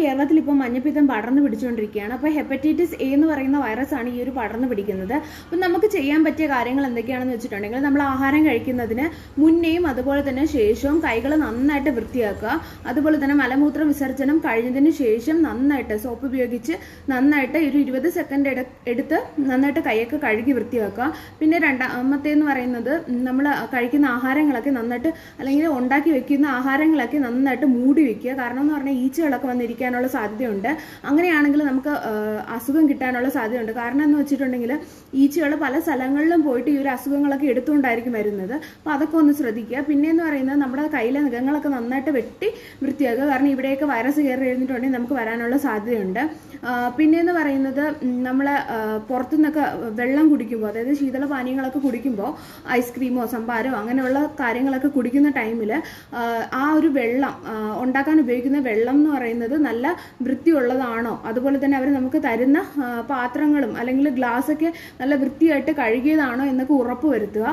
കേരളത്തിൽ ഇപ്പോൾ മഞ്ഞപ്പിത്തം പടർന്നു പിടിച്ചുകൊണ്ടിരിക്കുകയാണ്. അപ്പോൾ ഹെപ്പറ്റൈറ്റിസ് എ എന്ന് പറയുന്ന വൈറസ് ആണ് ഈ ഒരു പടർന്നു പിടിക്കുന്നത്. അപ്പം നമുക്ക് ചെയ്യാൻ പറ്റിയ കാര്യങ്ങൾ എന്തൊക്കെയാണെന്ന് വെച്ചിട്ടുണ്ടെങ്കിൽ നമ്മൾ ആഹാരം കഴിക്കുന്നതിന് മുന്നേയും അതുപോലെ തന്നെ ശേഷവും കൈകൾ നന്നായിട്ട് വൃത്തിയാക്കുക. അതുപോലെ തന്നെ മലമൂത്ര വിസർജനം കഴിഞ്ഞതിന് ശേഷം നന്നായിട്ട് സോപ്പ് ഉപയോഗിച്ച് നന്നായിട്ട് ഒരു ഇരുപത് സെക്കൻഡ് എടുത്ത് നന്നായിട്ട് കൈയൊക്കെ കഴുകി വൃത്തിയാക്കുക. പിന്നെ രണ്ടാമത്തേന്ന് പറയുന്നത് നമ്മൾ കഴിക്കുന്ന ആഹാരങ്ങളൊക്കെ നന്നായിട്ട് അല്ലെങ്കിൽ ഉണ്ടാക്കി വെക്കുന്ന ആഹാരങ്ങളൊക്കെ നന്നായിട്ട് മൂടി വെക്കുക. കാരണം എന്ന് പറഞ്ഞാൽ ഈച്ചകളൊക്കെ വന്നിരിക്കാനുള്ള സാധ്യതയുണ്ട്. അങ്ങനെയാണെങ്കിൽ നമുക്ക് അസുഖം കിട്ടാനുള്ള സാധ്യതയുണ്ട്. കാരണം എന്ന് വെച്ചിട്ടുണ്ടെങ്കിൽ ഈച്ചകൾ പല സ്ഥലങ്ങളിലും പോയിട്ട് ഈ ഒരു അസുഖങ്ങളൊക്കെ എടുത്തുകൊണ്ടായിരിക്കും വരുന്നത്. അപ്പോൾ അതൊക്കെ ഒന്ന് ശ്രദ്ധിക്കുക. പിന്നെയെന്ന് പറയുന്നത് നമ്മുടെ കയ്യിലെ നഖങ്ങളൊക്കെ നന്നായിട്ട് വെട്ടി വൃത്തിയാക്കുക. കാരണം ഇവിടെയൊക്കെ വൈറസ് കയറി എഴുന്നിട്ടുണ്ടെങ്കിൽ നമുക്ക് വരാനുള്ള സാധ്യതയുണ്ട്. പിന്നെയെന്ന് പറയുന്നത് നമ്മൾ പുറത്തുനിന്നൊക്കെ വെള്ളം കുടിക്കുമ്പോൾ അതായത് ശീതള പാനീയങ്ങളൊക്കെ കുടിക്കുമ്പോൾ ഐസ്ക്രീമോ സംഭാരോ അങ്ങനെയുള്ള കാര്യങ്ങളൊക്കെ കുടിക്കുന്ന ടൈമിൽ ആ ഒരു വെള്ളം ഉണ്ടാക്കാൻ ഉപയോഗിക്കുന്ന വെള്ളം എന്ന് പറയുന്നത് നല്ല വൃത്തിയുള്ളതാണോ? അതുപോലെ തന്നെ അവർ നമുക്ക് തരുന്ന പാത്രങ്ങളും അല്ലെങ്കിൽ ഗ്ലാസ്സൊക്കെ നല്ല വൃത്തിയായിട്ട് കഴുകിയതാണോ എന്നൊക്കെ ഉറപ്പ് വരുത്തുക